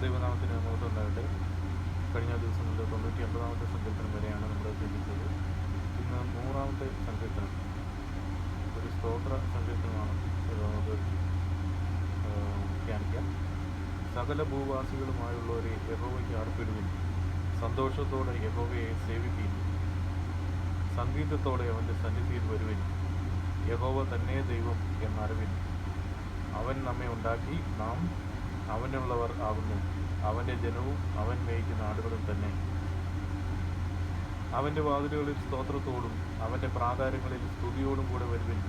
ദൈവനാമത്തിന് മുഖത്ത് ഉണ്ടാകട്ടെ കഴിഞ്ഞ ദിവസങ്ങളിൽ തൊണ്ണൂറ്റി ഒമ്പതാമത്തെ സങ്കീർത്തനം വരെയാണ് നമ്മൾ ചിന്തിച്ചത് ഇന്ന് നൂറാമത്തെ സങ്കീർത്തനം. ഒരു സ്തോത്ര സങ്കീർത്തനമാണ്. നമുക്ക് ധ്യാനിക്കാം. സകല ഭൂവാസികളുമായുള്ളവരെ യഹോവയ്ക്ക് അർപ്പിടുവിൻ സന്തോഷത്തോടെ യഹോവയെ സേവിപ്പിൻ സംഗീതത്തോടെ അവന്റെ സന്നിധിയിൽ വരുവിൻ. യഹോവ തന്നെ ദൈവം എന്നറിവിൻ അവൻ നമ്മെ ഉണ്ടാക്കി. നാം അവനുള്ളവർ ആകുന്നു. അവന്റെ ജനവും അവൻ മേയ്ക്കുന്ന ആടുകളും തന്നെ. അവന്റെ വാതിലുകളിൽ സ്തോത്രത്തോടും അവന്റെ പ്രാകാരങ്ങളിൽ സ്തുതിയോടും കൂടെ വരുവിൻ.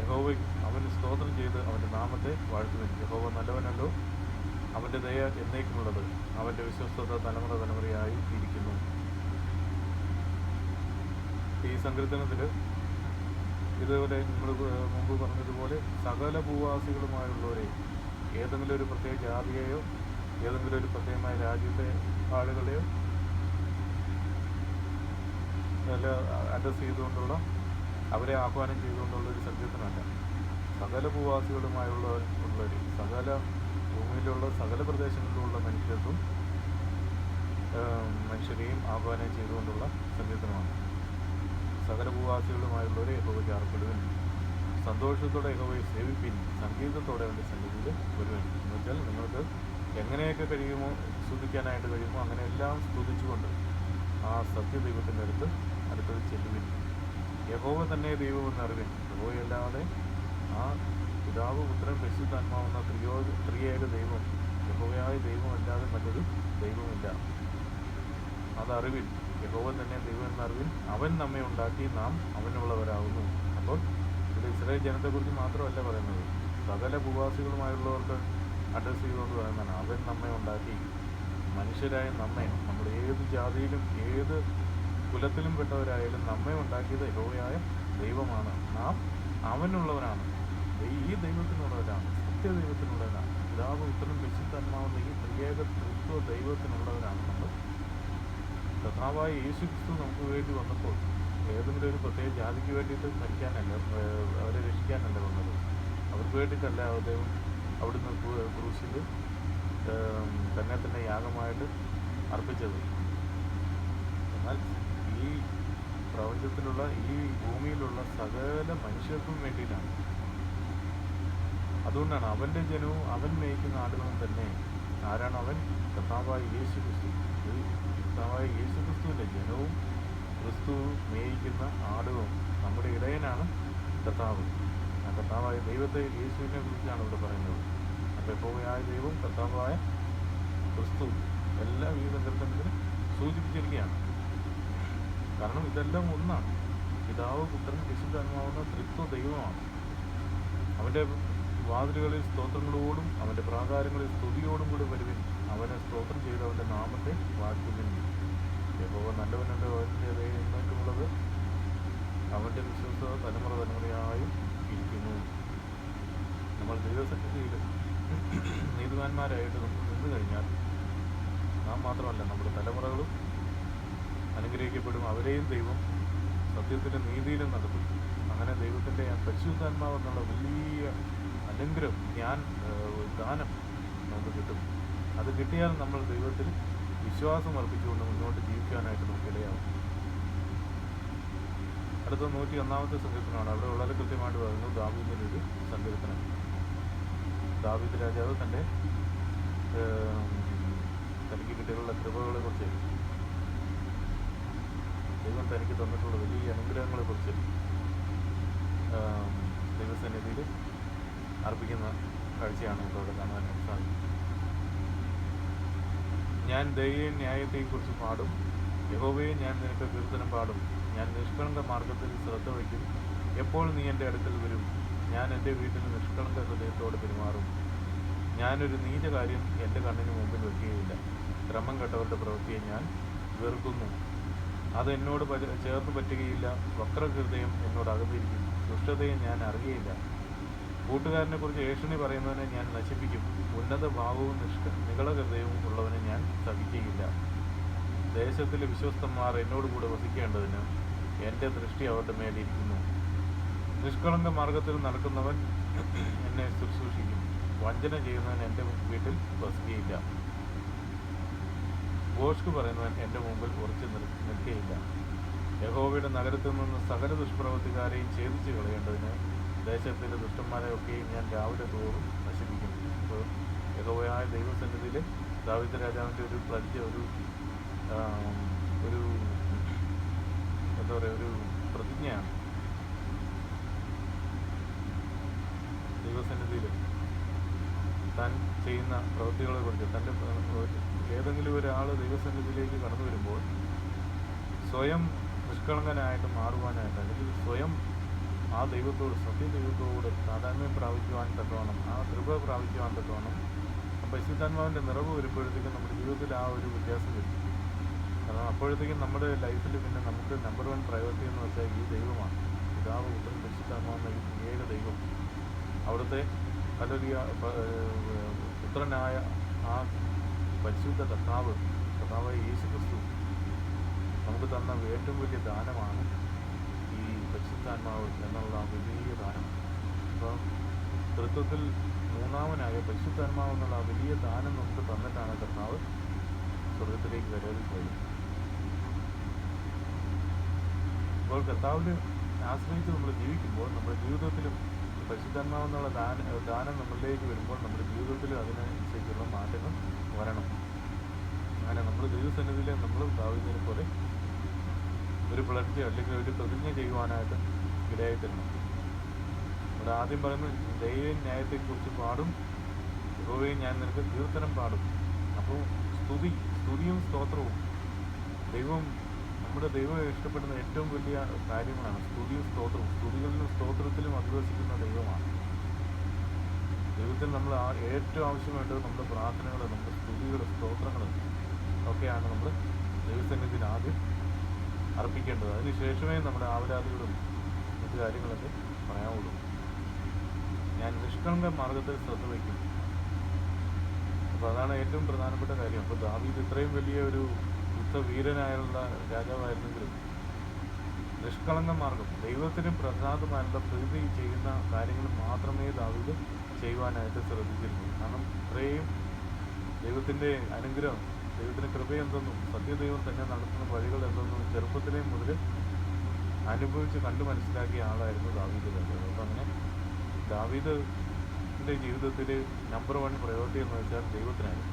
യഹോവ അവന് സ്തോത്രം ചെയ്ത് അവന്റെ നാമത്തെ വാഴ്ത്തുവിൻ. യഹോവ നല്ലവനല്ലോ. അവന്റെ ദയ എന്നേക്കുമുള്ളത്. അവന്റെ വിശ്വസ്തത തലമുറ തലമുറയായി ഇരിക്കുന്നു. ഈ സങ്കീർത്തനത്തിൽ ഇതുപോലെ നമ്മൾ മുമ്പ് പറഞ്ഞതുപോലെ സകല ഭൂവാസികളുമായുള്ളവരെ ഏതെങ്കിലും ഒരു പ്രത്യേക ജാതിയെയോ ഏതെങ്കിലും ഒരു പ്രത്യേകമായ രാജ്യത്തെ ആളുകളെയോ അല്ല അഡ്രസ് ചെയ്തുകൊണ്ടുള്ള അവരെ ആഹ്വാനം ചെയ്തുകൊണ്ടുള്ള ഒരു സങ്കീർത്തനമല്ല സകല ഭൂവാസികളുമായുള്ള ഉള്ളവർ സകല ഭൂമിയിലുള്ള സകല പ്രദേശങ്ങളിലുള്ള മനുഷ്യർക്കും മനുഷ്യരെയും ആഹ്വാനം ചെയ്തുകൊണ്ടുള്ള സങ്കീർത്തനമാണ് സകല ഭൂവാസികളുമായുള്ളവരെ യഹോവയ്ക്ക് അർപ്പിടുവിൻ സന്തോഷത്തോടെ യഹോവയെ സേവിപ്പിൻ സംഗീതത്തോടെ അവന്റെ സന്നിധിയിൽ വരുവാൻ എന്ന് വെച്ചാൽ നിങ്ങൾക്ക് എങ്ങനെയൊക്കെ കഴിയുമോ സ്തുതിക്കാനായിട്ട് കഴിയുമോ അങ്ങനെ എല്ലാം സ്തുതിച്ചുകൊണ്ട് ആ സത്യദൈവത്തിന്റെ അടുത്ത് അടുത്തത് ചെല്ലുവിൻ. യഹോവ തന്നെ ദൈവമെന്ന് അറിവിൻ യഹോവയല്ലാതെ ആ പിതാവ് പുത്രൻ പരിശുദ്ധാത്മാവെന്ന ത്രിയോ ത്രിയേക ദൈവം യഹോവയായ ദൈവമല്ലാതെ മറ്റൊരു ദൈവമില്ല. അതറിവിൻ. യഹോവൻ തന്നെ ദൈവം എന്നറിവിൻ. അവൻ നമ്മെ ഉണ്ടാക്കി നാം അവനുള്ളവരാകുന്നു. അപ്പോൾ ഇസ്രായേൽ ജനത്തെക്കുറിച്ച് മാത്രമല്ല പറയുന്നത്. സകല ഭൂവാസികളുമായുള്ളവർക്ക് അഡ്രസ്സ് ചെയ്തുകൊണ്ട് പറയുന്നതാണ്. അവൻ നമ്മെ ഉണ്ടാക്കി. മനുഷ്യരായ നമ്മെ നമ്മൾ ഏത് ജാതിയിലും ഏത് കുലത്തിലും പെട്ടവരായാലും നമ്മെ ഉണ്ടാക്കിയത് യഹോവയായ ദൈവമാണ്. നാം അവനുള്ളവരാണ്. ഈ ദൈവത്തിനുള്ളവരാണ്. സത്യദൈവത്തിനുള്ളവരാണ്. പിതാവ് ഉത്തരം വിശുദ്ധന്മാവുന്ന ഈ പ്രത്യേക തൃത്വ ദൈവത്തിനുള്ളവരാണ് നമ്മൾ. കഥാവായ യേശു ക്രിസ്തു നമുക്ക് വേണ്ടി വന്നപ്പോൾ ഏതെങ്കിലും ഒരു പ്രത്യേക ജാതിക്ക് വേണ്ടിയിട്ട് മരിക്കാനല്ല അവരെ രക്ഷിക്കാനല്ല വന്നത്. അവർക്ക് വേണ്ടിയിട്ടല്ല അദ്ദേഹം അവിടുന്ന് ക്രൂ- ക്രൂശിൽ തന്നെ തന്നെ യാഗമായിട്ട് അർപ്പിച്ചത്. എന്നാൽ ഈ പ്രപഞ്ചത്തിലുള്ള ഈ ഭൂമിയിലുള്ള സകല മനുഷ്യർക്കും വേണ്ടിയിട്ടാണ്. അതുകൊണ്ടാണ് അവന്റെ ജനവും അവൻ മേയ്ക്കുന്ന ആടുകളും തന്നെ ആരാണ് അവൻ? കർത്താവായ യേശു ക്രിസ്തു കർത്താവായ യേശു ക്രിസ്തുവിന്റെ ജനവും ക്രിസ്തു മേയിക്കുന്ന ആടുകളും നമ്മുടെ ഇടയനാണ് കർത്താവ്. ആ കർത്താവായ ദൈവത്തെ യേശുവിനെ കുറിച്ചാണ് ഇവിടെ പറയുന്നത്. അപ്പോൾ യഹോവയായ ദൈവം കർത്താവായ ക്രിസ്തു എല്ലാ വിവിധ സങ്കല്പത്തിലും സൂചിപ്പിച്ചിരിക്കുകയാണ്. കാരണം ഇതെല്ലാം ഒന്നാണ്. പിതാവ് പുത്രൻ വിശുദ്ധാത്മാവുന്ന തൃത്വ ദൈവമാണ്. അവന്റെ വാതിലുകളിൽ സ്തോത്രങ്ങളോടും അവന്റെ പ്രാകാരങ്ങളിൽ സ്തുതിയോടും കൂടി വരുവിൻ. അവനെ സ്തോത്രം ചെയ്ത് അവന്റെ നാമത്തെ വാഴ്ത്തുവിൻ യഹോവ നല്ലവനുണ്ട് അവന്റെ എന്നേക്കുമുള്ളത് അവന്റെ വിശ്വസത തലമുറ തലമുറയായും ഇരിക്കുന്നു. നമ്മൾ ദൈവസന്നിധിയിൽ നീതിമാന്മാരായിട്ട് നമുക്ക് നിന്ന് കഴിഞ്ഞാൽ നാം മാത്രമല്ല നമ്മുടെ തലമുറകളും അനുഗ്രഹിക്കപ്പെടും. അവരെയും ദൈവം സത്യത്തിന്റെ നീതിയിലും നടത്തും. അങ്ങനെ ദൈവത്തിന്റെ പരിശുദ്ധാത്മാവ് എന്നുള്ള വലിയ അനുഗ്രഹം ഞാൻ ദാനം നമുക്ക് കിട്ടും. അത് കിട്ടിയാൽ നമ്മൾ ദൈവത്തിൽ വിശ്വാസം അർപ്പിച്ചുകൊണ്ട് മുന്നോട്ട് ജീവിക്കാനായിട്ട് നമുക്ക് ഇടയാവും അടുത്ത നൂറ്റി ഒന്നാമത്തെ സങ്കീർത്തനമാണ്. അവിടെ വളരെ കൃത്യമായിട്ട് പറയുന്നത് ദാവീദിന്റെ ഒരു സങ്കീർത്തനം. ദാവീദ് രാജാവ് തന്റെ തനിക്ക് കിട്ടിയുള്ള കൃപകളെ കുറിച്ച് ദൈവം തനിക്ക് തന്നിട്ടുള്ള വലിയ അനുഗ്രഹങ്ങളെ കുറിച്ച് ദൈവസന്നിധിയിൽ അർപ്പിക്കുന്ന കാഴ്ചയാണ് നമുക്ക് അവിടെ സാധിക്കുന്നത്. സാധിക്കും ഞാൻ ദയയും ന്യായത്തെയും കുറിച്ച് പാടും. യഹോവയെ ഞാൻ നിനക്ക് കീർത്തനം പാടും. ഞാൻ നിഷ്കളങ്ക മാർഗത്തിൽ ശ്രദ്ധ വയ്ക്കും. എപ്പോൾ നീ എന്റെ അടുക്കൽ വരും? ഞാൻ എന്റെ വീട്ടിൽ നിഷ്കളങ്ക ഹൃദയത്തോടെ പെരുമാറും. ഞാനൊരു നീച കാര്യം എന്റെ കണ്ണിന് മുമ്പിൽ വയ്ക്കുകയില്ല. ക്രമം കെട്ടവരുടെ പ്രവൃത്തിയെ ഞാൻ വെറുക്കുന്നു. അത് എന്നോട് ചേർന്ന് പറ്റുകയില്ല. വക്രഹൃദയം എന്നോട് അകന്നിരിക്കും ദുഷ്ടതയെ ഞാൻ അറിയയില്ല. കൂട്ടുകാരനെ കുറിച്ച് ഏഷണി പറയുന്നവനെ ഞാൻ നശിപ്പിക്കും. ഉന്നത ഭാവവും നിഷ്ഠ നികളഹൃദയവും ഉള്ളവനെ ഞാൻ സഹിക്കുകയില്ല ദേശത്തിലെ വിശ്വസ്തന്മാർ എന്നോട് കൂടെ വസിക്കേണ്ടതിന് എന്റെ ദൃഷ്ടി അവരുടെ മേലിരിക്കുന്നു. നിഷ്കളങ്ക മാർഗത്തിൽ നടക്കുന്നവൻ എന്നെ ശുശ്രൂഷിക്കും. വഞ്ചന ചെയ്യുന്നവൻ എന്റെ വീട്ടിൽ വസിക്കുകയില്ല. ബോഷ്ക്ക് പറയുന്നവൻ എന്റെ മുമ്പിൽ ഉറച്ചു നിൽ നിൽക്കുകയില്ല. യഹോവയുടെ നഗരത്തിൽ നിന്ന് സകല ദുഷ്പ്രവൃത്തിക്കാരെയും ഛേദിച്ച് കളയേണ്ടതിന് ദേശത്തിലെ ദുഷ്ടന്മാരെ ഒക്കെയും ഞാൻ രാവിലെ തോറും നശിപ്പിക്കും. അപ്പോൾ യഹോവയായ ദൈവസന്നിധിയിൽ ദാവിദ് രാജാവിന്റെ ഒരു പ്ലജ് ഒരു ഒരു എന്താ പറയുക ഒരു പ്രതിജ്ഞയാണ്. ദൈവസന്നിധിയിൽ താൻ ചെയ്യുന്ന പ്രവൃത്തികളെ കുറിച്ച് തന്റെ ഏതെങ്കിലും ഒരാൾ ദൈവസന്നിധിയിലേക്ക് കടന്നു വരുമ്പോൾ സ്വയം നിഷ്കളങ്കനായിട്ട് മാറുവാനായിട്ട് അല്ലെങ്കിൽ സ്വയം ആ ദൈവത്തോട് സത്യ ദൈവത്തോട് താതാത്മ്യം പ്രാപിക്കുവാൻ തക്കവണ്ണം ആ കൃപ പ്രാപിക്കുവാൻ തക്കവണ്ണം പരിശുദ്ധാത്മാവിന്റെ നിറവ് വരുമ്പോഴത്തേക്കും നമ്മുടെ ജീവിതത്തിൽ ആ ഒരു വ്യത്യാസം വരും കാരണം അപ്പോഴത്തേക്കും നമ്മുടെ ലൈഫിൽ പിന്നെ നമുക്ക് നമ്പർ വൺ പ്രയോറിറ്റി എന്ന് വെച്ചാൽ ഈ ദൈവമാണ്. പിതാവ് പുത്രൻ പരിശുദ്ധാത്മാവെന്ന ഈ പ്രത്യേക ദൈവം. അവിടുത്തെ കലോലിയ പുത്രനായ ആ പരിശുദ്ധ കർത്താവ് കർത്താവ് യേശു ക്രിസ്തു നമുക്ക് തന്ന ഏറ്റവും വലിയ ദാനമാണ് പരിശുദ്ധാത്മാവ് എന്നുള്ള വലിയ ദാനം. അപ്പോൾ തൃത്വത്തിൽ മൂന്നാമനായ പരിശുദ്ധാത്മാവ് എന്നുള്ള വലിയ ദാനം നമുക്ക് തന്നിട്ടാണ് കർത്താവ് സ്വർഗത്തിലേക്ക് കയറി പോയത് അപ്പോൾ കർത്താവിന് ആശ്രയിച്ച് നമ്മൾ ജീവിക്കുമ്പോൾ നമ്മുടെ ജീവിതത്തിലും ഈ പരിശുദ്ധാത്മാവ് എന്നുള്ള ദാന ദാനം നമ്മളിലേക്ക് വരുമ്പോൾ നമ്മുടെ ജീവിതത്തിൽ അതിനനുസരിച്ചുള്ള മാറ്റങ്ങൾ വരണം. അങ്ങനെ നമ്മൾ ദൈവസന്നിധിയിൽ നമ്മൾ ഭാവിക്കുന്നതിനെ പോലെ ഒരു പിളർച്ച അല്ലെങ്കിൽ ഒരു പ്രതിജ്ഞ ചെയ്യുവാനായിട്ട് ഇടയായിട്ടുണ്ട് ഇവിടെ ആദ്യം പറയുന്നത് ദൈവം ന്യായത്തെക്കുറിച്ച് പാടും യഹോവയെ ഞാൻ നിനക്ക് കീർത്തനം പാടും. അപ്പോൾ സ്തുതി സ്തുതിയും സ്തോത്രവും ദൈവം നമ്മുടെ ദൈവം ഇഷ്ടപ്പെടുന്ന ഏറ്റവും വലിയ കാര്യങ്ങളാണ്. സ്തുതിയും സ്തോത്രവും സ്തുതികളിലും സ്തോത്രത്തിലും അധിവസിക്കുന്ന ദൈവമാണ്. ദൈവത്തിൽ നമ്മൾ ഏറ്റവും ആവശ്യം വേണ്ടത് നമ്മുടെ പ്രാർത്ഥനകൾ നമ്മുടെ സ്തുതികൾ സ്തോത്രങ്ങൾ ഒക്കെയാണ് നമ്മൾ ദൈവസന്നിധിയിൽ ആദ്യം അർപ്പിക്കേണ്ടത്. അതിനുശേഷമേ നമ്മുടെ ആവരാതികളും മറ്റു കാര്യങ്ങളൊക്കെ പറയാവുള്ളൂ. ഞാൻ നിഷ്കളങ്ക മാർഗത്തിൽ ശ്രദ്ധ വയ്ക്കും. അപ്പോൾ അതാണ് ഏറ്റവും പ്രധാനപ്പെട്ട കാര്യം. അപ്പോൾ ദാവീദ് ഇത്രയും വലിയ ഒരു യുദ്ധവീരനായുള്ള രാജാവായിരുന്നെങ്കിലും നിഷ്കളങ്ക മാർഗം ദൈവത്തിന് പ്രസാദമായുള്ള പ്രീതി ചെയ്യുന്ന കാര്യങ്ങൾ മാത്രമേ ദാവീദ് ചെയ്യുവാനായിട്ട് ശ്രദ്ധിച്ചിരുന്നു കാരണം ഇത്രയും ദൈവത്തിന്റെ അനുഗ്രഹം ദൈവത്തിന്റെ കൃപ എന്തെന്നും സത്യദൈവം തന്നെ നടത്തുന്ന വഴികൾ എന്തെന്നും ചെറുപ്പത്തിലേ മുതൽ അനുഭവിച്ച് കണ്ടു മനസ്സിലാക്കിയ ആളായിരുന്നു ദാവീദ് രാജാവ് അപ്പം അങ്ങനെ ദാവീദിന്റെ ജീവിതത്തിൽ നമ്പർ വൺ പ്രയോറിറ്റി എന്ന് വെച്ചാൽ ദൈവത്തിനായിരുന്നു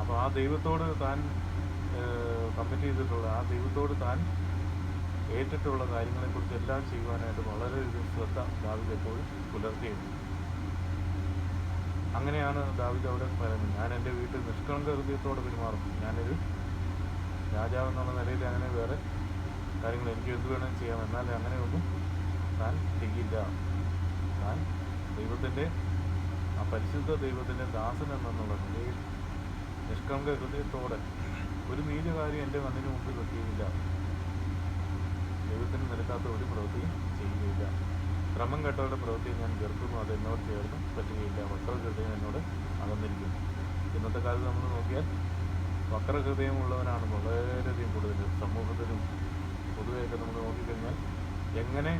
അപ്പോൾ ആ ദൈവത്തോട് താൻ കമ്മിറ്റ് ചെയ്തിട്ടുള്ള ആ ദൈവത്തോട് താൻ ഏറ്റിട്ടുള്ള കാര്യങ്ങളെക്കുറിച്ച് എല്ലാം ചെയ്യുവാനായിട്ട് വളരെയധികം ശ്രദ്ധ ദാവീദ് എപ്പോഴും പുലർത്തിയിരുന്നു അങ്ങനെയാണ് ദാവിദ് അവിടെ പറയുന്നത്. ഞാൻ എന്റെ വീട്ടിൽ നിഷ്കളങ്ക ഹൃദയത്തോടെ പെരുമാറും. ഞാനൊരു രാജാവ് എന്നുള്ള നിലയിൽ അങ്ങനെ വേറെ കാര്യങ്ങൾ എനിക്ക് എന്ത് വേണമെങ്കിലും ചെയ്യാം. എന്നാൽ അങ്ങനെയൊന്നും താൻ ചെയ്യില്ല. താൻ ദൈവത്തിന്റെ ആ പരിശുദ്ധ ദൈവത്തിന്റെ ദാസൻ എന്നുള്ള നിലയിൽ നിഷ്കളങ്ക ഹൃദയത്തോടെ ഒരു നീതികാര്യം കാര്യം എന്റെ കണ്ണിന് മുമ്പിൽ വെക്കുകയില്ല. ദൈവത്തിന് നിരക്കാത്ത ഒരു പ്രവൃത്തിയും ചെയ്യുകയില്ല. ക്രമം കെട്ടവരുടെ പ്രവൃത്തി ഞാൻ വെറുക്കുന്നു അത് എന്നോട് ചേർന്ന് പറ്റുകയില്ല. വക്രഹൃദയം എന്നോട് അകന്നിരിക്കുന്നു ഇന്നത്തെ കാലത്ത് നമ്മൾ നോക്കിയാൽ വക്രഹൃദയമുള്ളവനാണ് വളരെയധികം കൂടുതൽ. സമൂഹത്തിലും പൊതുവെയൊക്കെ നമ്മൾ നോക്കിക്കഴിഞ്ഞാൽ എങ്ങനെ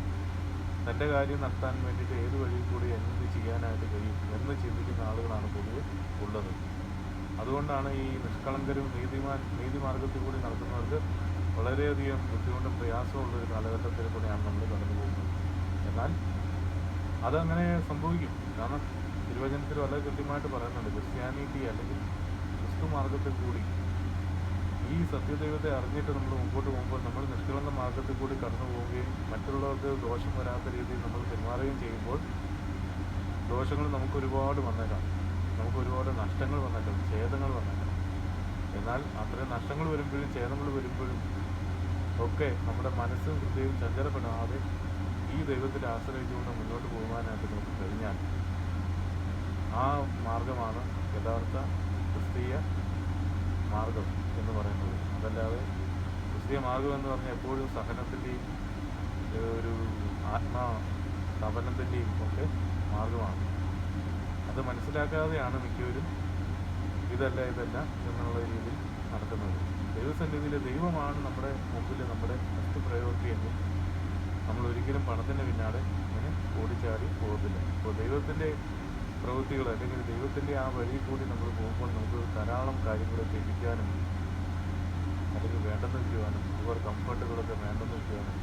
തന്റെ കാര്യം നടത്താൻ വേണ്ടിയിട്ട് ഏത് വഴിയിൽ കൂടി എന്ത് ചെയ്യാനായിട്ട് കഴിയും എന്ന് ചിന്തിക്കുന്ന ആളുകളാണ് പൊതുവെ ഉള്ളത്. അതുകൊണ്ടാണ് ഈ നിഷ്കളങ്കരും നീതിമാൻ നീതിമാർഗത്തിൽ കൂടി നടത്തുന്നവർക്ക് വളരെയധികം ബുദ്ധിമുട്ടും പ്രയാസമുള്ള ഒരു കാലഘട്ടത്തിൽ കൂടെയാണ് നമ്മൾ കടന്നു പോകുന്നത് എന്നാൽ അതങ്ങനെ സംഭവിക്കും. കാരണം തിരുവചനത്തിൽ വളരെ കൃത്യമായിട്ട് പറയുന്നുണ്ട് ക്രിസ്ത്യാനിറ്റി അല്ലെങ്കിൽ ക്രിസ്തു മാർഗത്തിൽ കൂടി ഈ സത്യദൈവത്തെ അറിഞ്ഞിട്ട് നമ്മൾ മുമ്പോട്ട് പോകുമ്പോൾ നമ്മൾ നിഷ്കളങ്ക മാർഗത്തിൽ കൂടി കടന്നു പോവുകയും മറ്റുള്ളവർക്ക് ദോഷം വരാത്ത രീതിയിൽ നമ്മൾ പെരുമാറുകയും ചെയ്യുമ്പോൾ ദോഷങ്ങൾ നമുക്ക് ഒരുപാട് വന്നേക്കാം. നമുക്ക് ഒരുപാട് നഷ്ടങ്ങൾ വന്നേക്കാം ഛേദങ്ങൾ വന്നേക്കാം. എന്നാൽ അത്രയും നഷ്ടങ്ങൾ വരുമ്പോഴും ഛേദങ്ങൾ വരുമ്പോഴും ഒക്കെ നമ്മുടെ മനസ്സും ഹൃദയവും ചഞ്ചലപ്പെടാതെ ഈ ദൈവത്തിൽ ആശ്രയിച്ചുകൊണ്ട് മുന്നോട്ട് പോകാനായിട്ട് നമുക്ക് കഴിഞ്ഞാൽ ആ മാർഗമാണ് യഥാർത്ഥ ക്രിസ്തീയ മാർഗം എന്ന് പറയുന്നത്. അതല്ലാതെ ക്രിസ്തീയ മാർഗം എന്ന് പറഞ്ഞാൽ എപ്പോഴും സഹനത്തിന്റെയും ഒരു ആത്മാ തപനത്തിന്റെയും ഒക്കെ മാർഗമാണ്. അത് മനസ്സിലാക്കാതെയാണ് മിക്കവരും ഇതല്ല ഇതല്ല എന്നുള്ള രീതിയിൽ നടക്കുന്നത്. ദൈവസന്നിധിയിൽ ദൈവമാണ് നമ്മുടെ മുമ്പിൽ നമ്മുടെ ഫസ്റ്റ് പ്രയോറിറ്റി എങ്കിൽ നമ്മൾ ഒരിക്കലും പണത്തിന്റെ പിന്നാലെ ഇങ്ങനെ ഓടിച്ചാടി പോകത്തില്ല. അപ്പോൾ ദൈവത്തിന്റെ പ്രവൃത്തികൾ അല്ലെങ്കിൽ ദൈവത്തിന്റെ ആ വഴി കൂടി നമ്മൾ പോകുമ്പോൾ നമുക്ക് ധാരാളം കാര്യങ്ങൾ ത്യജിക്കാനും അല്ലെങ്കിൽ വേണ്ടെന്ന് വെക്കുവാനും ഒരുപാട് കംഫർട്ടുകളൊക്കെ വേണ്ടെന്ന് വെക്കുവാനും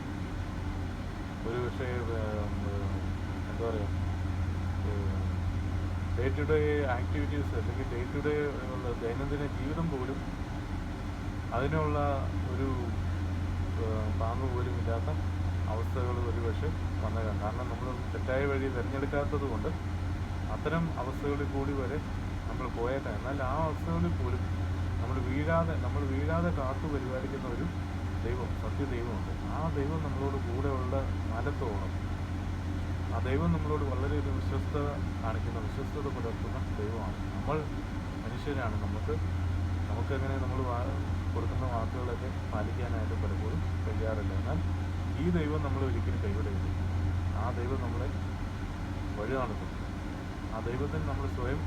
ഒരു പക്ഷേ എന്താ പറയുക ഡേ ടു ഡേ ആക്ടിവിറ്റീസ് അല്ലെങ്കിൽ ഡേ ടു ഡേ ഉള്ള ദൈനംദിന ജീവിതം പോലും അതിനുള്ള ഒരു പാമ്പ് പോലും ഇല്ലാത്ത അവസ്ഥകൾ ഒരുപക്ഷെ വന്നേക്കാം. കാരണം നമ്മൾ തെറ്റായ വഴി തിരഞ്ഞെടുക്കാത്തത് കൊണ്ട് അത്തരം അവസ്ഥകളിൽ കൂടി വരെ നമ്മൾ പോയേക്കാം. എന്നാൽ ആ അവസ്ഥകളിൽ പോലും നമ്മൾ വീഴാതെ നമ്മൾ വീഴാതെ കാത്തു പരിപാലിക്കുന്ന ഒരു ദൈവം സത്യദൈവമുണ്ട്. ആ ദൈവം നമ്മളോട് കൂടെയുള്ള കാലത്തോളം ആ ദൈവം നമ്മളോട് വളരെ ഒരു വിശ്വസ്തത കാണിക്കുന്ന വിശ്വസ്തത പുലർത്തുന്ന ദൈവമാണ്. നമ്മൾ മനുഷ്യരാണ്. നമുക്ക് നമുക്കെങ്ങനെ നമ്മൾ കൊടുക്കുന്ന വാക്കുകളൊക്കെ പാലിക്കാനായിട്ട് പലപ്പോഴും കഴിയാറില്ല എന്നാൽ ഈ ദൈവം നമ്മൾ ഒരിക്കലും കൈവിടരുത്. ആ ദൈവം നമ്മളെ വഴി നടത്തും ആ ദൈവത്തിന് നമ്മൾ സ്വയം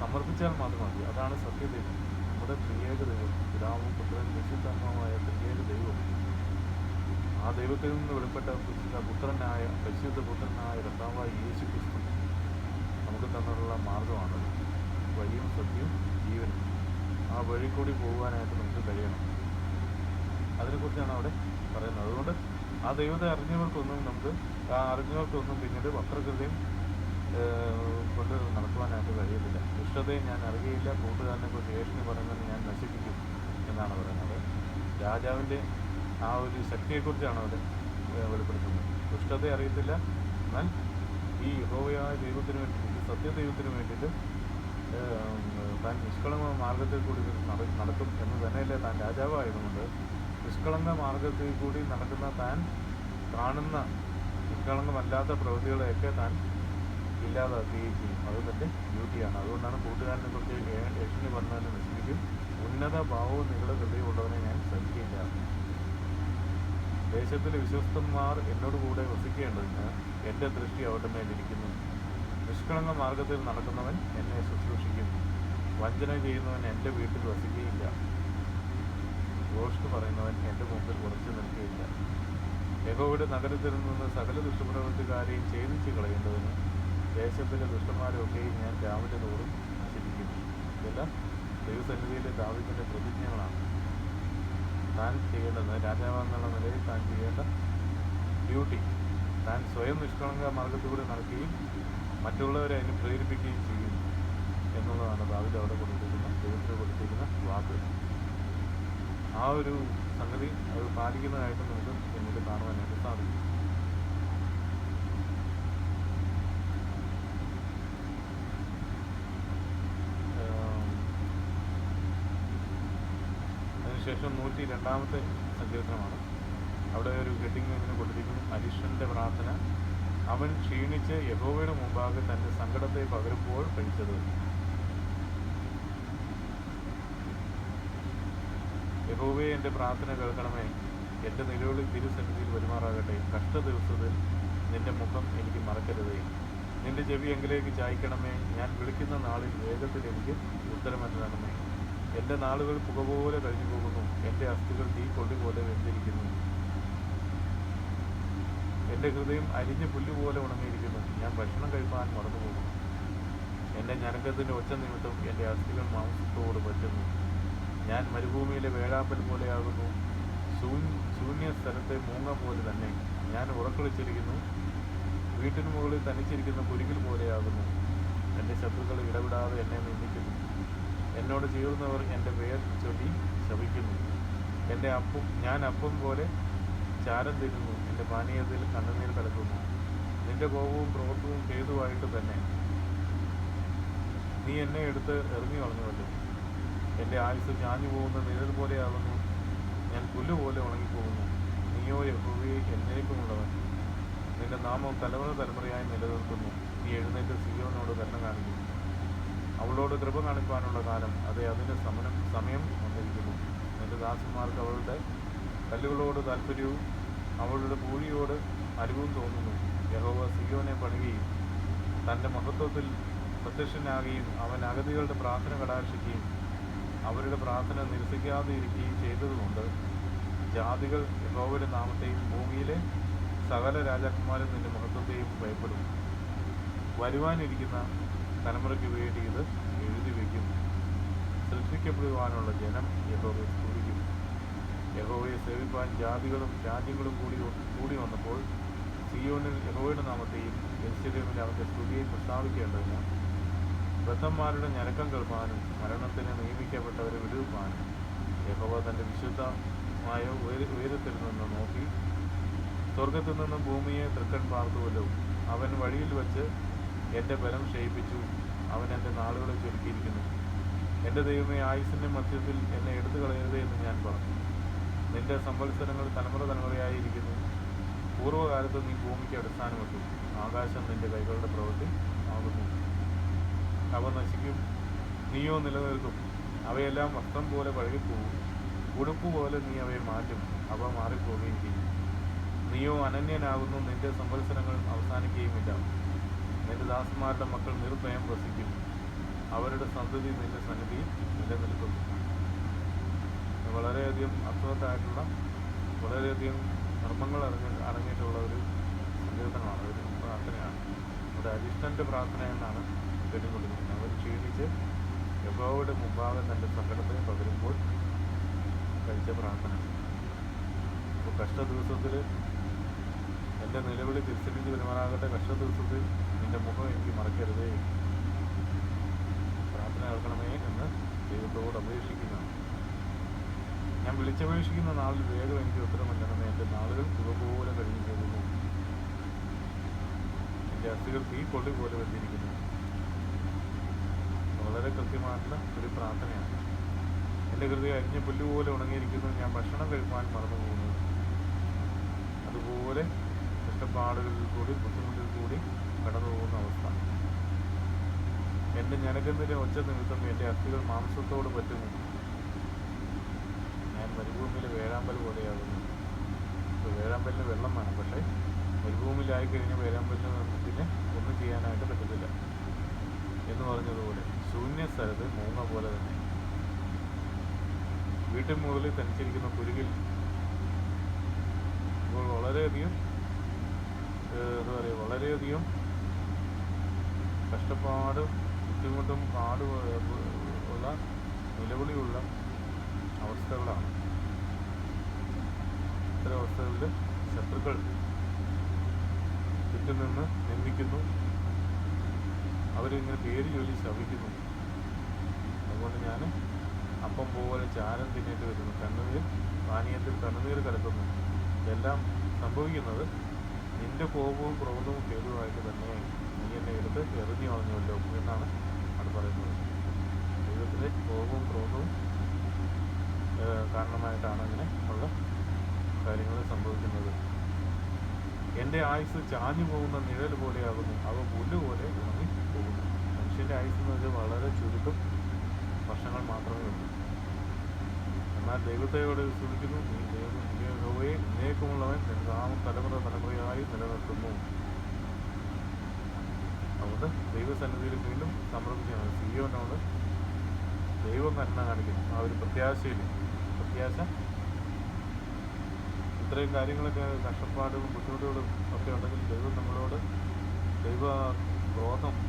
സമർപ്പിച്ചാൽ മാത്രം മതി അതാണ് സത്യദൈവം. നമ്മുടെ ത്രിയേക ദൈവം പിതാവും പുത്രൻ പരിശുദ്ധാത്മാവായ ത്രിയേക ദൈവം. ആ ദൈവത്തിൽ നിന്ന് വെളിപ്പെട്ട പരിശുദ്ധ പുത്രനായ പരിശുദ്ധ പുത്രനായ കർത്താവായ യേശു ക്രിസ്തു നമുക്ക് തന്നിട്ടുള്ള മാർഗമാണത് വഴിയും സത്യവും ജീവനും. ആ വഴി കൂടി പോകുവാനായിട്ട് നമുക്ക് കഴിയണം. അതിനെക്കുറിച്ചാണ് അവിടെ പറയുന്നത്. അതുകൊണ്ട് ആ ദൈവത്തെ അറിഞ്ഞവർക്കൊന്നും നമുക്ക് ആ അറിഞ്ഞവർക്കൊന്നും പിന്നീട് വക്രകൃതയും കൊണ്ട് നടക്കുവാനായിട്ട് കഴിയത്തില്ല ദുഷ്ടതയെ ഞാൻ അറിയുകയില്ല. കൂട്ടുകാരനെ കുറിച്ച് ഏഷണി പറയുന്നത് ഞാൻ നശിപ്പിക്കും എന്നാണ് പറയുന്നത്. രാജാവിന്റെ ആ ഒരു ശക്തിയെക്കുറിച്ചാണ് അവിടെ വെളിപ്പെടുത്തുന്നത്. ദുഷ്ടതയെ അറിയത്തില്ല. എന്നാൽ ഈ യഹോവയായ ദൈവത്തിന് വേണ്ടി ഈ സത്യദൈവത്തിന് വേണ്ടിയിട്ട് താൻ നിഷ്കളങ്ക മാർഗത്തിൽ കൂടി നടക്കും എന്ന് തന്നെയല്ലേ താൻ രാജാവായതുകൊണ്ട് നിഷ്കളങ്ക മാർഗത്തിൽ കൂടി നടക്കുന്ന താൻ കാണുന്ന നിഷ്കളങ്കമല്ലാത്ത പ്രവൃത്തികളെയൊക്കെ താൻ ഇല്ലാതാക്കുകയും ചെയ്യും. അത് തന്റെ ഡ്യൂട്ടിയാണ്. അതുകൊണ്ടാണ് കൂട്ടുകാരനെ കുറിച്ച് യേശുവിന് പറഞ്ഞതിന് നശിപ്പിക്കും ഉന്നത ഭാവവും നിങ്ങളുടെ ഹൃദയമുള്ളവനെ ഞാൻ സഹിക്കില്ല ദേശത്തിലെ വിശ്വസ്തന്മാർ എന്നോട് കൂടെ വസിക്കേണ്ടതിന് എന്റെ ദൃഷ്ടി അവരുടെ മേലിരിക്കുന്നു നിഷ്കളങ്ക മാർഗത്തിൽ നടക്കുന്നവൻ എന്നെ ശുശ്രൂഷിക്കും. വഞ്ചന ചെയ്യുന്നവൻ എന്റെ വീട്ടിൽ വസിക്കുകയില്ല. ഗോഷ്ട് പറയുന്നവൻ എന്റെ മുമ്പിൽ ഉറച്ചു നിൽക്കുകയില്ല. യഹോവയുടെ നഗരത്തിൽ നിന്ന് സകല ദുഷ്ടപ്രവൃത്തിക്കാരെയും ഛേദിച്ച് കളയേണ്ടതിന് ദേശത്തിലെ ദുഷ്ടന്മാരെയൊക്കെയും ഞാൻ രാവിലെ തോറും നശിപ്പിക്കും ഇതെല്ലാം ദൈവസന്നിധിയിലെ ദാവിദിന്റെ പ്രതിജ്ഞകളാണ്. താൻ ചെയ്യേണ്ടത് രാജാവെന്നുള്ള നിലയിൽ താൻ ചെയ്യേണ്ട ഡ്യൂട്ടി. താൻ സ്വയം നിഷ്കളങ്ക മാർഗത്തിലൂടെ നടക്കുകയും മറ്റുള്ളവരെ അതിന് പ്രേരിപ്പിക്കുകയും ചെയ്യുന്നു. എന്നുള്ളതാണ് ദാവിദ് അവിടെ കൊടുത്തിരിക്കുന്ന ദൈവത്തിന് കൊടുത്തിരിക്കുന്ന വാക്ക്. ആ ഒരു സംഗതി അത് പാലിക്കുന്നതായിട്ട് നമുക്ക് പിന്നീട് കാണുവാനായിട്ട് സാധിക്കും. അതിനുശേഷം നൂറ്റി രണ്ടാമത്തെ സങ്കീർത്തനമാണ്. അവിടെ ഒരു ഹെഡിങ് ഇങ്ങനെ കൊടുത്തിരിക്കുന്നു. അരിഷന്റെ പ്രാർത്ഥന. അവൻ ക്ഷീണിച്ച് യഹോവയുടെ മുമ്പാകെ തന്റെ സങ്കടത്തെ പകരുമ്പോൾ കഴിച്ചത്. യഹോവയെ എന്റെ പ്രാർത്ഥന കേൾക്കണമേ. എന്റെ നിലവിളി തിരുസന്നിധിയിൽ പെരുമാറാകട്ടെ കഷ്ട ദിവസത്തിൽ നിന്റെ മുഖം എനിക്ക് മറക്കരുതേ. നിന്റെ ചെവി എങ്കിലേക്ക് ചായ്ക്കണമേ. ഞാൻ വിളിക്കുന്ന നാളിൽ വേഗത്തിൽ എനിക്ക് അരുളണമേ എന്റെ നാളുകൾ പുക പോലെ കഴിഞ്ഞു പോകുന്നു എന്റെ അസ്ഥികൾ തീ കൊള്ളി പോലെ വെന്തിരിക്കുന്നു. എന്റെ ഹൃദയം അരിഞ്ഞ പുല്ല് പോലെ ഉണങ്ങിയിരിക്കുന്നു. ഞാൻ ഭക്ഷണം കഴിപ്പാൻ മറന്നു പോകുന്നു എന്റെ ഞരക്കത്തിന്റെ ഒച്ച നിമിത്തം എന്റെ അസ്ഥികൾ മാംസത്തോട് പറ്റുന്നു. ഞാൻ മരുഭൂമിയിലെ വേഴാമ്പൽ പോലെയാകുന്നു. ശൂന്യ സ്ഥലത്തെ മൂങ്ങ പോലെ തന്നെ ഞാൻ ഉറക്കളിച്ചിരിക്കുന്നു. വീട്ടിന് മുകളിൽ തനിച്ചിരിക്കുന്ന കുരുകിൽ പോലെയാകുന്നു. എന്റെ ശത്രുക്കൾ ഇടപെടാതെ എന്നെ നിന്ദിക്കുന്നു. എന്നോട് ചേർന്നവർ എന്റെ പേർ ചൊല്ലി ശപിക്കുന്നു. എന്റെ അപ്പം ഞാൻ അപ്പം പോലെ ചാരം തിരുന്നു എന്റെ പാനീയത്തിൽ കണ്ണുനീർ കലക്കുന്നു. നിന്റെ കോപവും ക്രോധവും ഹേതുവായിട്ട് തന്നെ. നീ എന്നെ എടുത്ത് എറിഞ്ഞു കളഞ്ഞുവല്ലോ. എന്റെ ആയുസ് ചാഞ്ഞു പോകുന്ന നിഴൽ പോലെയാകുന്നു. ഞാൻ പുല്ല് പോലെ ഉണങ്ങിപ്പോകുന്നു. നീയോ യഹോവയെ എന്നേക്കുമുള്ളവൻ. നിന്റെ നാമം തലമുറ തലമുറയായി നിലനിർത്തുന്നു നീ എഴുന്നേറ്റ് സിയോനോട് കരുണ കാണിക്കുന്നു അവളോട് കൃപ കാണിക്കാനുള്ള കാലം. അതെ അതിന് സമനം സമയം വന്നിരിക്കുന്നു. നിന്റെ ദാസന്മാർക്ക് അവളുടെ കല്ലുകളോട് താല്പര്യവും അവളുടെ പൂഴിയോട് അറിവും തോന്നുന്നു. യഹോവ സിയോനെ പണിയുകയും തന്റെ മഹത്വത്തിൽ പ്രത്യക്ഷനാകുകയും അവൻ അഗതികളുടെ പ്രാർത്ഥന കടാക്ഷിക്കുകയും അവരുടെ പ്രാർത്ഥന നിരസിക്കാതെ ഇരിക്കുകയും ചെയ്തതുകൊണ്ട് ജാതികൾ യഹോവയുടെ നാമത്തെയും ഭൂമിയിലെ സകല രാജാക്കന്മാരും നിന്റെ മഹത്വത്തെയും ഭയപ്പെടും വരുവാനിരിക്കുന്ന തലമുറയ്ക്ക് വേണ്ടി ഇത് എഴുതി വയ്ക്കും സൃഷ്ടിക്കപ്പെടുവാനുള്ള ജനം യഹോവയെ സ്തുതിക്കും യഹോവയെ സേവിപ്പാൻ ജാതികളും രാജ്യങ്ങളും കൂടി കൂടി വന്നപ്പോൾ സിയോനിൽ യഹോവയുടെ നാമത്തെയും എരിശിലേമിൽ അവന്റെ സ്തുതിയെയും പ്രസ്താവിക്കേണ്ടതിന് ബദ്ധന്മാരുടെ ഞരക്കം കേൾപ്പാനും മരണത്തിന് നിയമിക്കപ്പെട്ടവരെ വിടുവാനും യഹോവ തന്റെ വിശുദ്ധമായ ഉയര ഉയരത്തിൽ നിന്ന് നോക്കി സ്വർഗത്തിൽ നിന്നും ഭൂമിയെ തൃക്കൻ പാർത്തുവല്ലോ അവൻ വഴിയിൽ വെച്ച് എന്റെ ബലം ക്ഷയിപ്പിച്ചു. അവൻ എന്റെ നാളുകളെ ചുരുക്കിയിരിക്കുന്നു. എന്റെ ദൈവമേ ആയുസിന്റെ മധ്യത്തിൽ എന്നെ എടുത്തു കളയരുതേ എന്ന് ഞാൻ പറഞ്ഞു. നിന്റെ സംവത്സരങ്ങൾ തലമുറ തലമുറയായിരിക്കുന്നു. പൂർവകാലത്ത് നീ ഭൂമിക്ക് അടിസ്ഥാനമിട്ടു ആകാശം നിന്റെ കൈകളുടെ പ്രവൃത്തി ആകുന്നു. അവ നശിക്കും. നീയോ നിലനിൽക്കും അവയെല്ലാം വസ്ത്രം പോലെ പഴകിപ്പോകും. ഉടുപ്പ് പോലെ നീ അവയെ മാറ്റും. അവ മാറിപ്പോവുകയും ചെയ്യും. നീയോ അനന്യനാകുന്നു. നിന്റെ സംവത്സരങ്ങൾ അവസാനിക്കുകയുമില്ല. നിന്റെ ദാസന്മാരുടെ മക്കൾ നിർഭയം വസിക്കും. അവരുടെ സന്തതി നിന്റെ സന്നിധിയിൽ നിലനിൽക്കുന്നു. ഇത് വളരെയധികം അർത്ഥവത്തായിട്ടുള്ള വളരെയധികം ധർമ്മങ്ങൾ അടങ്ങി അടങ്ങിയിട്ടുള്ള ഒരു സങ്കീർത്തനമാണ് ഒരു പ്രാർത്ഥനയാണ്. ഒരു അരിഷ്ടന്റെ പ്രാർത്ഥന എന്നാണ് കേട്ടുകൊണ്ടിരിക്കുന്നത് അവർ ക്ഷീണിച്ച് യഹോവയുടെ മുമ്പാകെ തന്റെ സങ്കടത്തിന് പകരുമ്പോൾ കഴിച്ച പ്രാർത്ഥന. അപ്പോൾ കഷ്ട ദിവസത്തിൽ എന്റെ നിലവിളി തിരിച്ചറിഞ്ഞ് പെരുമാറാകട്ടെ കഷ്ട ദിവസത്തിൽ നിന്റെ മുഖം എനിക്ക് മറക്കരുതേ. പ്രാർത്ഥന കേൾക്കണമേ എന്ന് ദൈവത്തോട് അപേക്ഷിക്കുന്നതാണ് ഞാൻ വിളിച്ചപേക്ഷിക്കുന്ന നാളിൽ വേഗം എനിക്ക് ഉത്തരമല്ലണമേ എന്റെ നാളുകൾ ഇതുപോലെ കഴിഞ്ഞു പോകുന്നു എന്റെ അസ്ഥികൾ തീ കൊള്ളി പോലെ വെച്ചിരിക്കുന്നു. വളരെ കൃത്യമായിട്ടുള്ള ഒരു പ്രാർത്ഥനയാണ്. എന്റെ ഹൃദയം അരിഞ്ഞ പുല്ലുപോലെ ഉണങ്ങിയിരിക്കുന്നു. ഞാൻ ഭക്ഷണം കഴിക്കുവാൻ മറന്നു പോകുന്നു അതുപോലെ കഷ്ടപ്പാടുകളിൽ കൂടി ബുദ്ധിമുട്ടിൽ കൂടി കടന്നു പോകുന്ന അവസ്ഥ. എന്റെ ഞരകത്തിന്റെ ഒച്ച നിമിത്തം എന്റെ അസ്ഥികൾ മാംസത്തോട് പറ്റുന്നു. ഞാൻ മരുഭൂമിയിൽ വേഴാമ്പൽ പോലെയാകുന്നു. വേഴാമ്പലിന് വെള്ളം വേണം. പക്ഷേ മരുഭൂമിയിലായി കഴിഞ്ഞാൽ വേഴാമ്പലിന് പിന്നെ ഒന്നും ചെയ്യാനായിട്ട് പറ്റത്തില്ല എന്ന് പറഞ്ഞതുപോലെ. ശൂന്യ സ്ഥലത്ത് മൂങ്ങ പോലെ തന്നെ. വീട്ടിൽ മുകളിൽ തനിച്ചിരിക്കുന്ന കുരുകിൽ ഇപ്പോൾ വളരെയധികം എന്താ പറയുക വളരെയധികം കഷ്ടപ്പാടും ബുദ്ധിമുട്ടും ഏഹ്, ഉള്ള നിലവിളിയുള്ള അവസ്ഥകളാണ്. ഇത്തരം അവസ്ഥകളിൽ ശത്രുക്കൾ ചുറ്റും നിന്ന് നിന്ദിക്കുന്നു. അവരിങ്ങനെ പേര് ചൊല്ലി ശവിക്കുന്നു അതുകൊണ്ട് ഞാൻ അപ്പം പോലെ ചാരം തിന്നേണ്ടി വരുന്നു. കണ്ണുനീർ പാനീയത്തിൽ കണ്ണുനീർ കലക്കുന്നു. ഇതെല്ലാം സംഭവിക്കുന്നത് നിന്റെ കോപവും ക്രോധവും കേടുവായിട്ട് തന്നെ നീ എന്നെ എടുത്ത് എറിഞ്ഞു കളഞ്ഞുവല്ലോ എന്നാണ് അവിടെ പറയുന്നത്. ദൈവത്തിലെ കോപവും ക്രോധവും കാരണമായിട്ടാണ് അങ്ങനെ ഉള്ള കാര്യങ്ങൾ സംഭവിക്കുന്നത്. എന്റെ ആയുസ് ചാഞ്ഞു പോകുന്ന നിഴൽ പോലെയാകുന്നു. അവ പുല്ലുപോലെ ഉണങ്ങി പോകുന്നു. മനുഷ്യന്റെ ആയുസ് എന്ന് വളരെ ചുരുക്കം. വർഷങ്ങൾ മാത്രമേ ഉള്ളൂ. എന്നാൽ ദൈവത്തെയോട് വിശ്വസിക്കുന്നു. നീ ദൈവം യഹോവയെ എന്നേക്കുമുള്ളവൻ നാമം തലമുറ തലമുറയായി നിലനിർത്തുന്നു. അതുകൊണ്ട് ദൈവസന്നിധിയിൽ വീണ്ടും സമർപ്പിക്കുകയാണ് സിയോനോട് ദൈവം നന്മ കാണിക്കുന്നു. ആ ഒരു പ്രത്യാശയിൽ. പ്രത്യാശ? ഇത്രയും കാര്യങ്ങളൊക്കെ കഷ്ടപ്പാടുകളും ബുദ്ധിമുട്ടുകളും ഒക്കെ ഉണ്ടെങ്കിൽ ദൈവം നമ്മളോട് ദൈവ ക്രോധം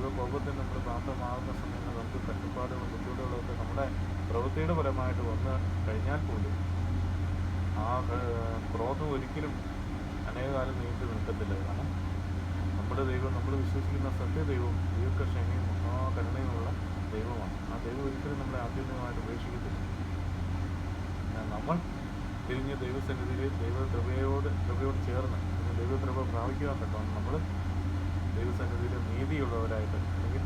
ദൈവ കോപത്തിന് നമ്മൾ പ്രാപ്തമാകുന്ന സമയങ്ങളിൽ നമുക്ക് കഷ്ടപ്പാടുകളും ബുദ്ധിമുട്ടുകളും ഒക്കെ നമ്മുടെ പ്രവൃത്തിയുടെ ഫലമായിട്ട് വന്ന് കഴിഞ്ഞാൽ പോലും ആ ക്രോധം ഒരിക്കലും അനേകകാലം നീണ്ടു നിൽക്കത്തില്ല. കാരണം നമ്മുടെ ദൈവം നമ്മൾ വിശ്വസിക്കുന്ന സത്യദൈവം ദീർഘക്ഷമയും മഹാകരുണയുമുള്ള ദൈവമാണ്. ആ ദൈവം ഒരിക്കലും നമ്മളെ ആത്യന്തികമായിട്ട് ഉപേക്ഷിക്കത്തില്ല. നമ്മൾ തിരിഞ്ഞ് ദൈവസന്നിധിയിൽ ദൈവകൃപയോട് കൃപയോട് ചേർന്ന് ദൈവകൃപ പ്രാപിക്കുവാൻ പറ്റും നമ്മൾ ദൈവസന്നിധിയിൽ നീതിയുള്ളവരായിട്ട് അല്ലെങ്കിൽ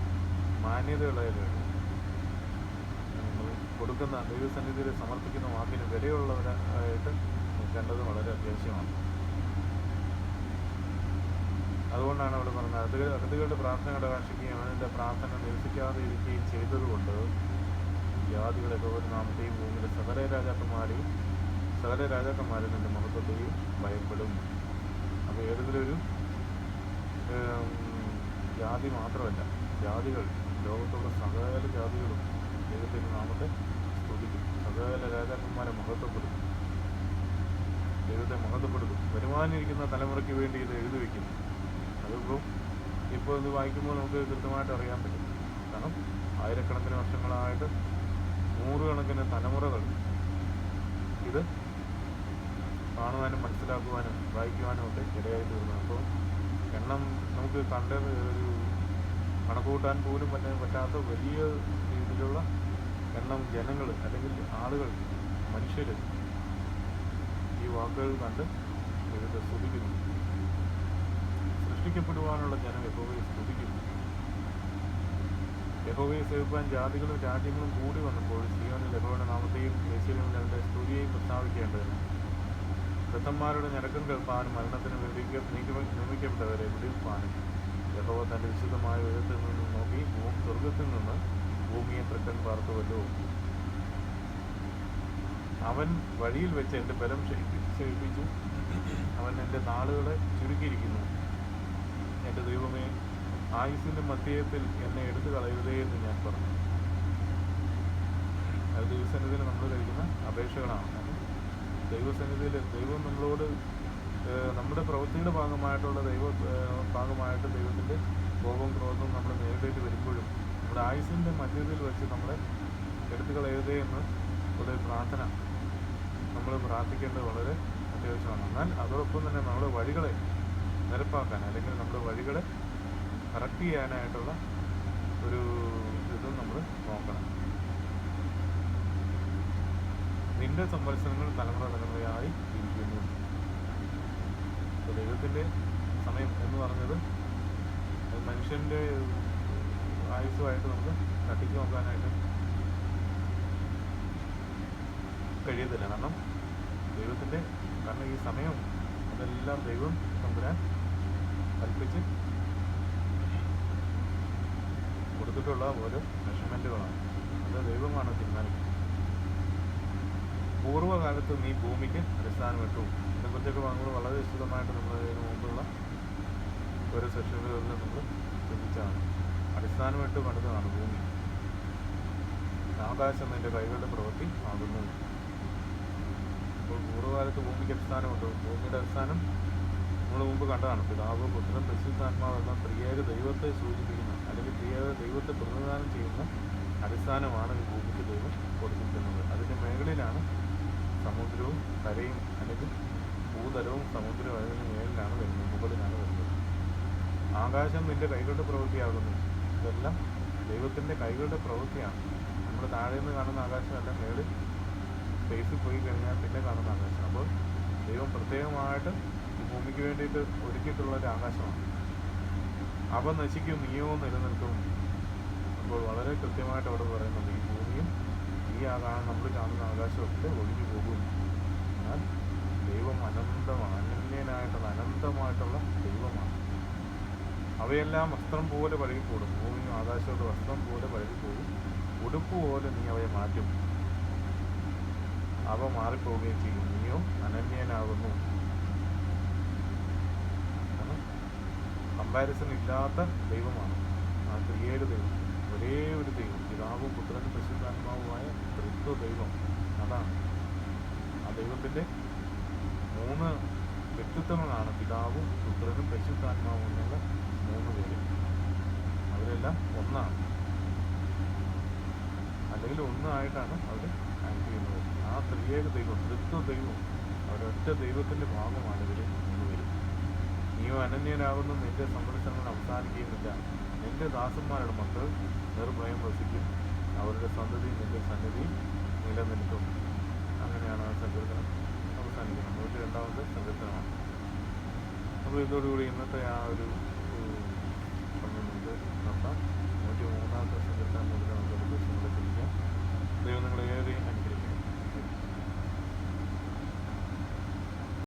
മാന്യതയുള്ളവരായിട്ട് നമ്മൾ കൊടുക്കുന്ന ദൈവസന്നിധിയിൽ സമർപ്പിക്കുന്ന വാക്കിന് വിലയുള്ളവരായിട്ട് നിൽക്കേണ്ടത് വളരെ അത്യാവശ്യമാണ്. അതുകൊണ്ടാണ് അവിടെ പറഞ്ഞത് അതികൾ അതിഥികളുടെ പ്രാർത്ഥന കടകാക്ഷിക്കുകയും അവന്റെ പ്രാർത്ഥന നിരസിക്കാതെ ഇരിക്കുകയും ചെയ്തതുകൊണ്ട് ജാതികളൊക്കെ ഗൗരനാമത്തെയും നാമത്തെയും ഭൂമിയിലെ സകല രാജാക്കന്മാരെയും സകല രാജാക്കന്മാരും നിന്റെ മഹത്വത്തെയും ഭയപ്പെടും. അപ്പോൾ ഏതെങ്കിലും ഒരു ജാതി മാത്രമല്ല ജാതികൾ ലോകത്തുള്ള സകല ജാതികളും ദൈവത്തിന്റെ നാമത്തെ സ്തുതിക്കും. സകല രാജാക്കന്മാരെ മഹത്വപ്പെടുത്തും. ദൈവത്തെ മഹത്വപ്പെടുത്തും. വരുവാനിരിക്കുന്ന തലമുറയ്ക്ക് വേണ്ടി ഇത് എഴുതി വയ്ക്കുന്നു അതിപ്പോൾ ഇപ്പോൾ ഇത് വായിക്കുമ്പോൾ നമുക്ക് കൃത്യമായിട്ട് അറിയാൻ പറ്റും. കാരണം ആയിരക്കണക്കിന് വർഷങ്ങളായിട്ട് നൂറുകണക്കിന് തലമുറകൾ ഇത് കാണുവാനും മനസ്സിലാക്കുവാനും വായിക്കുവാനും ഒക്കെ ഇടയായി തീർന്നു. അപ്പോൾ എണ്ണം നമുക്ക് കണ്ട ഒരു കണക്ക് കൂട്ടാൻ പോലും പറ്റ പറ്റാത്ത വലിയ രീതിയിലുള്ള എണ്ണം ജനങ്ങൾ അല്ലെങ്കിൽ ആളുകൾ മനുഷ്യർ ഈ വാക്കുകൾ കണ്ട് ദൈവത്തെ സ്തുതിക്കുന്നു. സൃഷ്ടിക്കപ്പെടുവാനുള്ള ജനം യഹോവയെ സ്തുതിക്കുന്നു. യഹോവയെ സേവിപ്പാൻ ജാതികളും രാജ്യങ്ങളും കൂടി വന്നപ്പോൾ സിയോനിൽ യഹോയുടെ നാമത്തെയും യേശുവിനും അവന്റെ സ്തുതിയെയും പ്രസ്താവിക്കേണ്ടതിന് വൃദ്ധന്മാരുടെ ഞരക്കം കേൾപ്പാനും മരണത്തിന് നീക്ക- നിയമിക്കപ്പെട്ടവരെ വിടുവിപ്പാനും യഹോവ തന്റെ വിശുദ്ധമായ ഉയരത്തിൽ നിന്ന് നോക്കി സ്വർഗത്തിൽ നിന്ന് ഭൂമിയെ തൃക്കൻ പാർത്തുവല്ലോ. അവൻ വഴിയിൽ വെച്ച് എന്റെ ബലം ക്ഷയിപ്പി- ക്ഷയിപ്പിച്ചു. അവൻ എന്റെ നാളുകളെ ചുരുക്കിയിരിക്കുന്നു. എന്റെ ദൈവമേ ആയുസിന്റെ മധ്യത്തിൽ എന്നെ എടുത്തു കളയരുതേ എന്ന് ഞാൻ പറഞ്ഞു. അത് ദിവസത്തിൽ നമ്മൾ കഴിക്കുന്ന അപേക്ഷകളാണ്. ദൈവസന്നിധിയിൽ ദൈവം നമ്മളോട് നമ്മുടെ പ്രവൃത്തിയുടെ ഭാഗമായിട്ടുള്ള ദൈവ ഭാഗമായിട്ട് ദൈവത്തിന്റെ കോപവും ക്രോധവും നമ്മൾ നേരിടേണ്ടി വരുമ്പോഴും നമ്മുടെ ആയുസിന്റെ മധ്യത്തിൽ വെച്ച് നമ്മളെ എടുത്തു കളയരുതേ എന്ന് ഒരു പ്രാർത്ഥന നമ്മൾ പ്രാർത്ഥിക്കേണ്ടത് വളരെ അത്യാവശ്യമാണ്. എന്നാൽ അതോടൊപ്പം തന്നെ നമ്മുടെ വഴികളെ നിരപ്പാക്കാൻ അല്ലെങ്കിൽ നമ്മുടെ വഴികളെ കറക്റ്റ് ചെയ്യാനായിട്ടുള്ള ഒരു ഇതും നമ്മൾ നോക്കണം. നിന്റെ സംവത്സരങ്ങൾ തലമുറ തലമുറയായി ഇരിക്കുന്നു ദൈവത്തിന്റെ സമയം എന്ന് പറഞ്ഞത് മനുഷ്യന്റെ ആയുസ്സുമായിട്ട് നമുക്ക് തട്ടിച്ചു നോക്കാനായിട്ട് കഴിയത്തില്ല. കാരണം ദൈവത്തിന്റെ കാരണം ഈ സമയം അതെല്ലാം ദൈവം തമ്പുരാൻ കൽപ്പിച്ച് കൊടുത്തിട്ടുള്ള ഓരോ മെഷർമെന്റുകളാണ് അത് ദൈവമാണ് തീരുമാനിക്കുന്നത്. പൂർവകാലത്ത് ഈ ഭൂമിക്ക് അടിസ്ഥാനമിട്ടു. ഇതിനെക്കുറിച്ചൊക്കെ വാങ്ങുമ്പോൾ വളരെ വിശദമായിട്ട് നമ്മൾ ഇതിനു മുമ്പുള്ള ഓരോ സെഷനുകളിൽ നമ്മൾ ചിന്തിച്ചാണ് അടിസ്ഥാനമിട്ട് പണിതാണ് ഭൂമി. ആകാശം എന്റെ കൈകളുടെ പ്രവൃത്തി ആകുന്നു. അപ്പോൾ പൂർവകാലത്ത് ഭൂമിക്ക് അടിസ്ഥാനമുണ്ട്. ഭൂമിയുടെ അടിസ്ഥാനം നമ്മൾ മുമ്പ് കണ്ടതാണ്. പിതാവ് പുത്രൻ പരിശുദ്ധാത്മാവ് എന്ന പ്രിയേക ദൈവത്തെ സൂചിപ്പിക്കുന്ന അല്ലെങ്കിൽ പ്രിയേക ദൈവത്തെ പ്രതിനിധാനം ചെയ്യുന്ന അടിസ്ഥാനമാണ് ഈ ഭൂമിക്ക് ദൈവം കൊടുത്തിരിക്കുന്നത്. അതിന്റെ മേഖലയിലാണ് സമുദ്രവും കരയും അല്ലെങ്കിൽ ഭൂതലവും സമുദ്രവും അതിന് മേലിലാണ് വരുന്നത് മുകളിലാണ് വരുന്നത്. ആകാശം നിന്റെ കൈകളുടെ പ്രവൃത്തിയാകുന്നു. ഇതെല്ലാം ദൈവത്തിന്റെ കൈകളുടെ പ്രവൃത്തിയാണ്. നമ്മൾ താഴെ നിന്ന് കാണുന്ന ആകാശമല്ല മേളിൽ സ്പേസിൽ പോയി കഴിഞ്ഞാൽ പിന്നെ കാണുന്ന ആകാശം. അപ്പോൾ ദൈവം പ്രത്യേകമായിട്ട് ഭൂമിക്ക് വേണ്ടിയിട്ട് ഒരുക്കിയിട്ടുള്ള ഒരു ആകാശമാണ്. അവ നശിക്കും നീയോ നിലനിൽക്കും. അപ്പോൾ വളരെ കൃത്യമായിട്ട് അവിടെ പറയുന്നുണ്ട് ഈ ഭൂമിയും ഈ ആ കാണുന്ന നമ്മൾ കാണുന്ന ആകാശമൊക്കെ ഒഴിഞ്ഞു പോകും. എന്നാൽ ദൈവം അനന്തമാണ് അനന്യനായിട്ടുള്ള അനന്തമായിട്ടുള്ള ദൈവമാണ്. അവയെല്ലാം വസ്ത്രം പോലെ പഴകിപ്പോടും ഭൂമിയും ആകാശവും വസ്ത്രം പോലെ പഴകിപ്പോകും ഉടുപ്പ് പോലെ നീ അവയെ മാറ്റും. അവ മാറിപ്പോവുകയും ചെയ്യും. നീയോ അനന്യനാകുന്നു. കമ്പാരിസൺ ഇല്ലാത്ത ദൈവമാണ്. ആ ക്രിയേറ്റ് ദൈവം. ഒരേ ഒരു ദൈവം. പിതാവും പുത്രനും പരിശുദ്ധാത്മാവുമായ തൃത്വ ദൈവം. അതാണ്. ആ ദൈവത്തിന്റെ മൂന്ന് വ്യക്തിത്വങ്ങളാണ് പിതാവും പുത്രനും പരിശുദ്ധാത്മാവും എന്നുള്ള മൂന്ന് പേര്. അവരെല്ലാം ഒന്നാണ്. അല്ലെങ്കിൽ ഒന്നായിട്ടാണ് അവർ ആക്ട് ചെയ്യുന്നത്. ആ ത്രിയേക ദൈവം തൃത്വ ദൈവം അവരൊറ്റ ദൈവത്തിന്റെ ഭാഗമാണ് ഇവർ മൂന്ന് നീയോ അനന്യനാകുന്നു നിന്റെ സംരക്ഷണങ്ങൾ അവസാനിക്കുകയുമില്ല നിന്റെ ദാസന്മാരുടെ മക്കൾ നിർഭയം വസിക്കും. അവരുടെ സന്തതി നിന്റെ സന്നിധി നിലനിൽക്കും. അങ്ങനെയാണ് ആ സങ്കീർത്തനം അവസാനിക്കുന്നത്. നൂറ്റി രണ്ടാമത്തെ സങ്കീർത്തനമാണ്. അപ്പോൾ ഇതോടുകൂടി ഇന്നത്തെ ആ ഒരു നൂറ്റി മൂന്നാമത്തെ സങ്കീർത്തനം മുതൽ നമുക്ക് ദിവസങ്ങളെ തിരിക്കാം ദൈവം നിങ്ങളെ ഏറെ